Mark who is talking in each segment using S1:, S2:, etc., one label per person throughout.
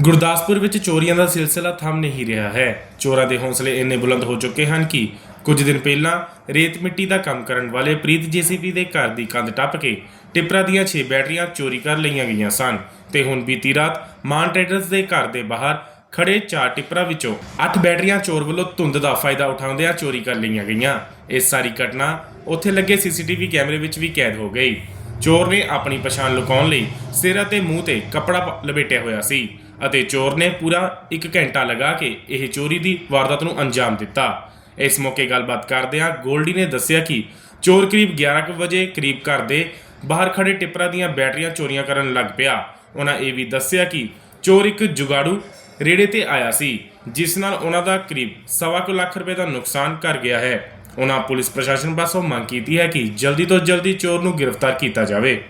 S1: ਗੁਰਦਾਸਪੁਰ ਵਿੱਚ ਚੋਰੀਆਂ ਦਾ ਸਿਲਸਿਲਾ ਥੰਮ ਨਹੀਂ ਰਿਹਾ ਹੈ। ਚੋਰਾਂ ਦੇ ਹੌਸਲੇ ਇੰਨੇ ਬੁਲੰਦ ਹੋ ਚੁੱਕੇ ਹਨ ਕਿ ਕੁਝ ਦਿਨ ਪਹਿਲਾਂ ਰੇਤ ਮਿੱਟੀ ਦਾ ਕੰਮ ਕਰਨ ਵਾਲੇ ਪ੍ਰੀਤ ਜੀਸੀਪੀ ਦੇ ਘਰ ਦੀ ਕੰਧ ਟੱਪ ਕੇ ਟਿਪਰਾ ਦੀਆਂ 6 ਬੈਟਰੀਆਂ ਚੋਰੀ ਕਰ ਲਈਆਂ ਗਈਆਂ ਸਨ ਤੇ ਹੁਣ ਬੀਤੀ ਰਾਤ ਮਾਨ ਟ੍ਰੇਡਰਸ ਦੇ ਘਰ ਦੇ ਬਾਹਰ ਖੜੇ ਚਾਰ ਟਿਪਰਾ ਵਿੱਚੋਂ 8 ਬੈਟਰੀਆਂ ਚੋਰ ਵੱਲੋਂ ਧੁੰਦ ਦਾ ਫਾਇਦਾ ਉਠਾਉਂਦਿਆਂ ਚੋਰੀ ਕਰ ਲਈਆਂ ਗਈਆਂ। ਇਹ ਸਾਰੀ ਘਟਨਾ ਉੱਥੇ ਲੱਗੇ ਸੀਸੀਟੀਵੀ ਕੈਮਰੇ ਵਿੱਚ ਵੀ ਕੈਦ ਹੋ ਗਈ। ਚੋਰ ਨੇ ਆਪਣੀ ਪਛਾਣ ਲੁਕਾਉਣ ਲਈ ਸਿਰ ਅਤੇ ਮੂੰਹ ਤੇ ਕੱਪੜਾ ਲਪੇਟਿਆ ਹੋਇਆ ਸੀ। ਅਤੇ ਚੋਰ ਨੇ ਪੂਰਾ 1 ਘੰਟਾ ਲਗਾ ਕੇ ਇਹ ਚੋਰੀ ਦੀ ਵਾਰਦਾਤ ਨੂੰ ਅੰਜਾਮ ਦਿੱਤਾ। ਇਸ ਮੌਕੇ ਗੱਲਬਾਤ ਕਰਦਿਆਂ ਗੋਲਡੀ ਨੇ ਦੱਸਿਆ ਕਿ ਚੋਰ ਕਰੀਬ 11 ਕੁ ਵਜੇ ਕਰੀਬ ਘਰ ਦੇ ਬਾਹਰ ਖੜੇ ਟਿੱਪਰਾਂ ਦੀਆਂ ਬੈਟਰੀਆਂ ਚੋਰੀਆਂ ਕਰਨ ਲੱਗ ਪਿਆ। ਉਹਨਾਂ ਇਹ ਵੀ ਦੱਸਿਆ ਕਿ ਚੋਰ ਇੱਕ ਜੁਗਾੜੂ ਰੇੜੇ ਤੇ ਆਇਆ ਸੀ, ਜਿਸ ਨਾਲ ਉਹਨਾਂ ਦਾ ਕਰੀਬ ਸਵਾ ਕੁ ਲੱਖ ਰੁਪਏ ਦਾ ਨੁਕਸਾਨ ਕਰ ਗਿਆ ਹੈ। ਉਹਨਾਂ ਪੁਲਿਸ ਪ੍ਰਸ਼ਾਸਨ ਪਾਸੋਂ ਮੰਗ ਕੀਤੀ ਹੈ ਕਿ ਜਲਦੀ ਤੋਂ ਜਲਦੀ ਚੋਰ ਨੂੰ ਗ੍ਰਿਫਤਾਰ ਕੀਤਾ ਜਾਵੇ।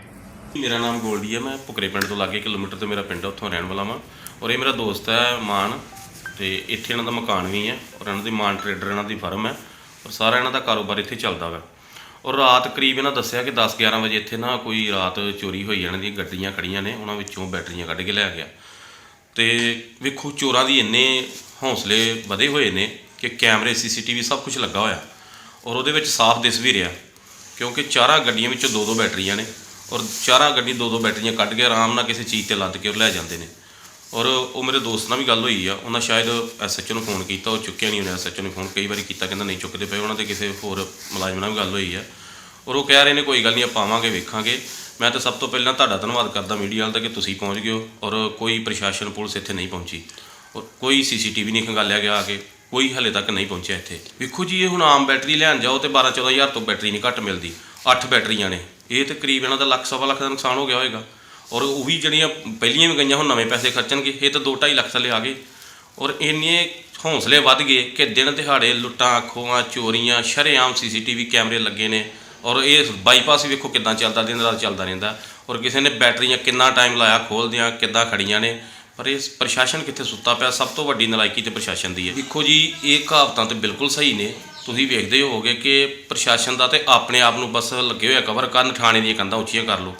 S2: ਮੇਰਾ ਨਾਮ ਗੋਲਡੀ ਹੈ, ਮੈਂ ਪੁਕਰੇ ਪਿੰਡ ਤੋਂ ਲਾਗੇ ਕਿਲੋਮੀਟਰ ਤੇ ਮੇਰਾ ਪਿੰਡ ਹੈ, ਉੱਥੋਂ ਰਹਿਣ ਵਾਲਾ ਵਾਂ। ਔਰ ਇਹ ਮੇਰਾ ਦੋਸਤ ਹੈ ਮਾਨ, ਤੇ ਇੱਥੇ ਇਹਨਾਂ ਦਾ ਮਕਾਨ ਵੀ ਹੈ, ਔਰ ਇਹਨਾਂ ਦੀ ਮਾਨ ਟਰੇਡਰ ਇਹਨਾਂ ਦੀ ਫਰਮ ਹੈ, ਔਰ ਸਾਰਾ ਇਹਨਾਂ ਦਾ ਕਾਰੋਬਾਰ ਇੱਥੇ ਚੱਲਦਾ ਵਾ। ਔਰ ਰਾਤ ਕਰੀਬ ਇਹਨਾਂ ਦੱਸਿਆ ਕਿ 10 11 ਵਜੇ ਇੱਥੇ ਨਾ ਕੋਈ ਰਾਤ ਚੋਰੀ ਹੋਈ ਇਹਨਾਂ ਦੀਆਂ ਗੱਡੀਆਂ ਖੜੀਆਂ ਨੇ, ਉਹਨਾਂ ਵਿੱਚੋਂ ਬੈਟਰੀਆਂ ਕੱਢ ਕੇ ਲੈ ਗਿਆ। ਤੇ ਵੇਖੋ ਚੋਰਾਂ ਦੀ ਇੰਨੇ ਹੌਸਲੇ ਵਧੇ ਹੋਏ ਨੇ ਕਿ ਕੈਮਰੇ, ਸੀਸੀਟੀਵੀ ਸਭ ਕੁਝ ਲੱਗਾ ਹੋਇਆ। ਔਰ ਉਹਦੇ ਵਿੱਚ ਸਾਫ਼ ਦਿਸ ਵੀ ਰਿਹਾ, ਕਿਉਂਕਿ ਚਾਰਾਂ ਗੱਡੀਆਂ ਵਿੱਚੋਂ ਦੋ ਦੋ ਬੈਟਰੀਆਂ ਨੇ। ਔਰ ਚਾਰਾਂ ਗੱਡੀ ਦੋ ਦੋ ਬੈਟਰੀਆਂ ਕੱਢ ਕੇ ਆਰਾਮ ਨਾਲ ਕਿਸੇ ਚੀਜ਼ ਤੇ ਲੱਦ ਕੇ ਉਹ ਲੈ ਜਾਂਦੇ ਨੇ। ਔਰ ਉਹ ਮੇਰੇ ਦੋਸਤ ਨਾਲ ਵੀ ਗੱਲ ਹੋਈ ਆ, ਉਹਨਾਂ ਸ਼ਾਇਦ ਐਸਐਚਓ ਨੂੰ ਫੋਨ ਕੀਤਾ, ਉਹ ਚੁੱਕਿਆ ਨਹੀਂ, ਉਹਨੇ ਐਸਐਚਓ ਨੇ ਫੋਨ ਕਈ ਵਾਰੀ ਕੀਤਾ, ਕਹਿੰਦਾ ਨਹੀਂ ਚੁੱਕਦੇ ਪਏ, ਉਹਨਾਂ ਦੇ ਕਿਸੇ ਹੋਰ ਮੁਲਾਜ਼ਮ ਨਾਲ ਵੀ ਗੱਲ ਹੋਈ ਆ। ਔਰ ਉਹ ਕਹਿ ਰਹੇ ਨੇ, ਕੋਈ ਗੱਲ ਨਹੀਂ, ਆਪਾਂ ਆਵਾਂਗੇ, ਵੇਖਾਂਗੇ। ਮੈਂ ਤਾਂ ਸਭ ਤੋਂ ਪਹਿਲਾਂ ਤੁਹਾਡਾ ਧੰਨਵਾਦ ਕਰਦਾ ਮੀਡੀਆ ਵਾਲ ਦਾ ਕਿ ਤੁਸੀਂ ਪਹੁੰਚ ਗਏ ਹੋ, ਔਰ ਕੋਈ ਪ੍ਰਸ਼ਾਸਨ ਪੁਲਿਸ ਇੱਥੇ ਨਹੀਂ ਪਹੁੰਚੀ। ਔਰ ਕੋਈ ਸੀਸੀਟੀਵੀ ਨਹੀਂ ਖੰਗਾਲਿਆ ਗਿਆ ਆ ਕੇ ਕੋਈ ਹਲੇ ਤੱਕ ਨਹੀਂ ਪਹੁੰਚਿਆ ਇੱਥੇ। ਵੇਖੋ ਜੀ, ਇਹ ਹੁਣ ਆਮ ਬੈਟਰੀ ਲੈਣ ਜਾਓ ਤੇ 12 14000 ਤੋਂ ਬੈਟਰੀ ਨਹੀਂ ਘੱਟ ਮਿਲਦੀ। 8 ਬੈਟਰੀਆਂ ਨੇ। ਇਹ ਤੇ ਕਰੀਬ ਇਹਨਾਂ ਦਾ ਲੱਖ, ਸਵਾ ਲੱਖ ਦਾ ਨੁਕਸਾਨ ਹੋ ਗਿਆ ਹੋਏਗਾ। ਔਰ ਉਹ ਵੀ ਜਿਹੜੀਆਂ ਪਹਿਲੀਆਂ ਵੀ ਗਈਆਂ ਹੁਣ ਨਵੇਂ ਪੈਸੇ ਖਰਚਣਗੇ, ਇਹ ਤਾਂ 2.5 ਲੱਖ ਥੱਲੇ ਆ ਗਏ। ਔਰ ਇੰਨੇ ਹੌਸਲੇ ਵੱਧ ਗਏ ਕਿ ਦਿਨ ਦਿਹਾੜੇ ਲੁੱਟਾਂ, ਖੋਹਾਂ, ਚੋਰੀਆਂ, ਸ਼ਰੇਆਮ ਸੀਸੀਟੀਵੀ ਕੈਮਰੇ ਲੱਗੇ ਨੇ। ਔਰ ਇਹ ਬਾਈਪਾਸ ਵੀ ਵੇਖੋ ਕਿੱਦਾਂ ਚੱਲਦਾ, ਦਿਨ ਰਾਤ ਚੱਲਦਾ ਰਹਿੰਦਾ। ਔਰ ਕਿਸੇ ਨੇ ਬੈਟਰੀਆਂ ਕਿੰਨਾ ਟਾਈਮ ਲਾਇਆ, ਖੋਲਦਿਆਂ, ਕਿੱਦਾਂ ਖੜੀਆਂ ਨੇ। ਪਰ ਇਹ ਪ੍ਰਸ਼ਾਸਨ ਕਿੱਥੇ ਸੁੱਤਾ ਪਿਆ? ਸਭ ਤੋਂ ਵੱਡੀ ਨਲਾਇਕੀ ਤੇ ਪ੍ਰਸ਼ਾਸਨ ਦੀ ਹੈ। ਦੇਖੋ ਜੀ ਇਹ ਕਹਾਵਤਾਂ ਤੇ ਬਿਲਕੁਲ ਸਹੀ ਨੇ। ਤੁਸੀਂ ਵੇਖਦੇ ਹੋਵੋਗੇ ਕਿ ਪ੍ਰਸ਼ਾਸਨ ਦਾ ਤੇ ਆਪਣੇ ਆਪ ਨੂੰ ਬਸ ਲੱਗੇ ਹੋਇਆ ਕਵਰ ਕਰਨ। ਥਾਣੇ ਦੀਆਂ ਕੰਧਾਂ ਉੱਚੀਆਂ ਕਰ ਲਓ।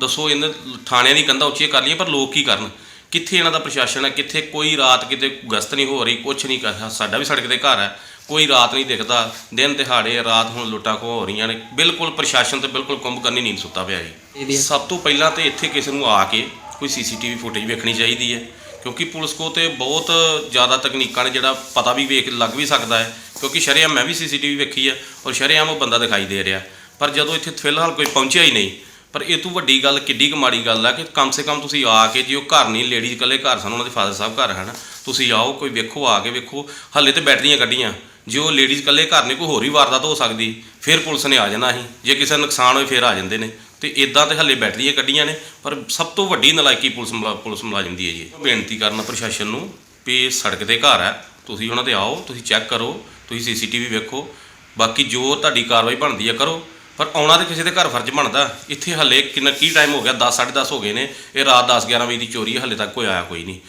S2: ਦੱਸੋ ਇਹਨਾਂ ਥਾਣਿਆਂ ਦੀ ਕੰਧਾਂ ਉੱਚੀਆਂ ਕਰ ਲਈਆਂ ਪਰ ਲੋਕ ਕੀ ਕਰਨ? ਕਿੱਥੇ ਇਹਨਾਂ ਦਾ ਪ੍ਰਸ਼ਾਸਨ ਹੈ? ਕਿੱਥੇ ਕੋਈ ਰਾਤ ਕਿਤੇ ਗਸਤ ਨਹੀਂ ਹੋ ਰਹੀ ਕੁਝ ਨਹੀਂ ਕਰ ਸਾਡਾ ਵੀ ਸੜਕ ਦੇ ਘਰ ਹੈ। ਕੋਈ ਰਾਤ ਨਹੀਂ ਦਿਖਦਾ। ਦਿਨ ਦਿਹਾੜੇ ਰਾਤ ਹੁਣ ਲੁੱਟਾਂ ਖੋਹ ਹੋ ਰਹੀਆਂ ਨੇ। ਬਿਲਕੁਲ ਪ੍ਰਸ਼ਾਸਨ ਤੇ ਬਿਲਕੁਲ ਕੁੰਭ ਕਰਨੀ ਨੀਂਦ ਸੁੱਤਾ ਪਿਆ ਜੀ। ਸਭ ਤੋਂ ਪਹਿਲਾਂ ਤੇ ਇੱਥੇ ਕਿਸੇ ਨੂੰ ਆ ਕੇ ਕੋਈ ਸੀਸੀਟੀਵੀ ਫੁਟੇਜ ਵੇਖਣੀ ਚਾਹੀਦੀ ਹੈ, ਕਿਉਂਕਿ ਪੁਲਿਸ ਕੋ ਤੇ ਬਹੁਤ ਜ਼ਿਆਦਾ ਤਕਨੀਕਾਂ ਨੇ ਜਿਹੜਾ ਪਤਾ ਵੀ ਵੇਖ, ਲੱਗ ਵੀ ਸਕਦਾ ਹੈ, ਕਿਉਂਕਿ ਸ਼ਰੇਆਮ ਮੈਂ ਵੀ ਸੀਸੀਟੀਵੀ ਵੇਖੀ ਹੈ ਔਰ ਸ਼ਰੇਆਮ ਉਹ ਬੰਦਾ ਦਿਖਾਈ ਦੇ ਰਿਹਾ। ਪਰ ਜਦੋਂ ਇੱਥੇ ਫਿਲਹਾਲ ਕੋਈ ਪਹੁੰਚਿਆ ਹੀ ਨਹੀਂ, ਪਰ ਇਹ ਤੋਂ ਵੱਡੀ ਗੱਲ, ਕਿੱਡੀ ਕੁ ਮਾੜੀ ਗੱਲ ਹੈ ਕਿ ਕਮ ਸੇ ਕਮ ਤੁਸੀਂ ਆ ਕੇ ਜੇ ਉਹ ਘਰ ਨਹੀਂ ਲੇਡੀਜ਼ ਇਕੱਲੇ ਘਰ ਸਨ, ਉਹਨਾਂ ਦੇ ਫਾਦਰ ਸਾਹਿਬ ਘਰ ਹਨ, ਤੁਸੀਂ ਆਓ, ਕੋਈ ਵੇਖੋ, ਆ ਕੇ ਵੇਖੋ, ਹੱਲੇ ਤੇ ਬੈਟਰੀਆਂ ਕੱਢੀਆਂ, ਜੇ ਉਹ ਲੇਡੀਜ਼ ਇਕੱਲੇ ਘਰ ਨੇ, ਕੋਈ ਹੋਰ ਵੀ ਵਾਰਦਾਤ ਹੋ ਸਕਦੀ, ਫਿਰ ਪੁਲਿਸ ਨੇ ਆ ਜਾਣਾ ਸੀ, ਜੇ ਕਿਸੇ ਦਾ ਨੁਕਸਾਨ ਹੋਏ, ਫਿਰ ਆ ਜਾਂਦੇ ਨੇ। ਤੇ ਇਦਾਂ ਤੇ ਹੱਲੇ ਬੈਟਰੀਆਂ ਕੱਢੀਆਂ ਨੇ, ਪਰ ਸਭ ਤੋਂ ਵੱਡੀ ਨਲਾਇਕੀ ਪੁਲਿਸ ਮੁਲਾ- ਪੁਲਿਸ ਮੁਲਾਜ਼ਮ ਦੀ ਹੈ ਜੀ। ਬੇਨਤੀ ਕਰਨਾ ਪ੍ਰਸ਼ਾਸਨ ਨੂੰ ਵੀ ਇਹ ਸੜਕ 'ਤੇ ਘਰ ਹੈ, ਤੁਸੀਂ ਉਹਨਾਂ ਤੇ ਆਓ, ਤੁਸੀਂ ਚੈੱਕ ਕਰੋ, ਤੁਸੀਂ ਸੀਸੀਟੀਵੀ ਵੇਖੋ, ਬਾਕੀ ਜੋ ਤੁਹਾਡੀ ਕਾਰਵਾਈ ਬਣਦੀ ਹੈ ਕਰੋ, ਪਰ ਆਉਣਾ ਤੇ ਕਿਸੇ ਦੇ ਘਰ ਫਰਜ਼ ਬਣਦਾ। ਇੱਥੇ ਹੱਲੇ ਕਿੰਨਾ, ਕੀ ਟਾਈਮ ਹੋ ਗਿਆ? 10 10:30 ਹੋ ਗਏ ਨੇ, ਇਹ ਰਾਤ 10 11 ਵਜੇ ਦੀ ਚੋਰੀ ਹੈ, ਹੱਲੇ ਤੱਕ ਕੋਈ ਆਇਆ ਕੋਈ ਨਹੀਂ।